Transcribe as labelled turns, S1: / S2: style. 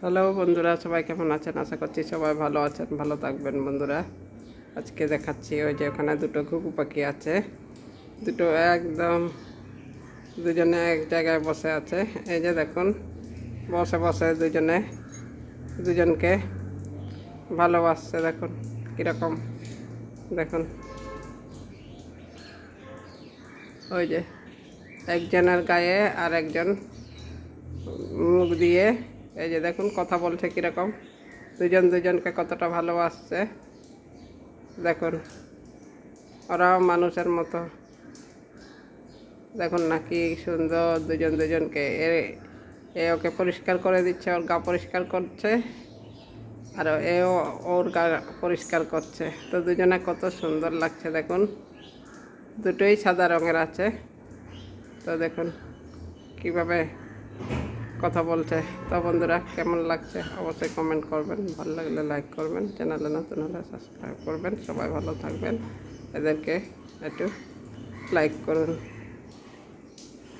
S1: Hello বন্ধুরা, সবাই কেমন আছেন? আশা করছি সবাই ভালো আছেন, ভালো থাকবেন বন্ধুরা। আজকে দেখাচ্ছি ওই যে ওখানে দুটো ঘুঘু পাখি আছে। দুটো একদম দুজনে এক জায়গায় বসে আছে। এই যে দেখুন, বসে বসে দুজনে, দুজনকে ভালোবাসছে, দেখুন কীরকম। দেখুন, ওই যে একজনের গায়ে আর একজন মুখ দিয়ে এই যে দেখুন, কথা বলছে কীরকম। দুজন দুজনকে কতটা ভালোবাসছে। দেখুন, ওরাও মানুষের মতো। দেখুন না কি সুন্দর দুজন দুজনকে। এ এ ওকে পরিষ্কার করে দিচ্ছে, ওর গা পরিষ্কার করছে, আর এও ওর গা পরিষ্কার করছে। তো দুজনে কত সুন্দর লাগছে, দেখুন। দুটোই সাদা রঙের আছে। তো দেখুন, কীভাবে কথা বলছে। তো বন্ধুরা, কেমন লাগছে? অবশ্যই কমেন্ট করবেন। ভালো লাগলে লাইক করবেন। চ্যানেলে নতুন হলে সাবস্ক্রাইব করবেন। সবাই ভালো থাকবেন। এদেরকে একটু লাইক করুন।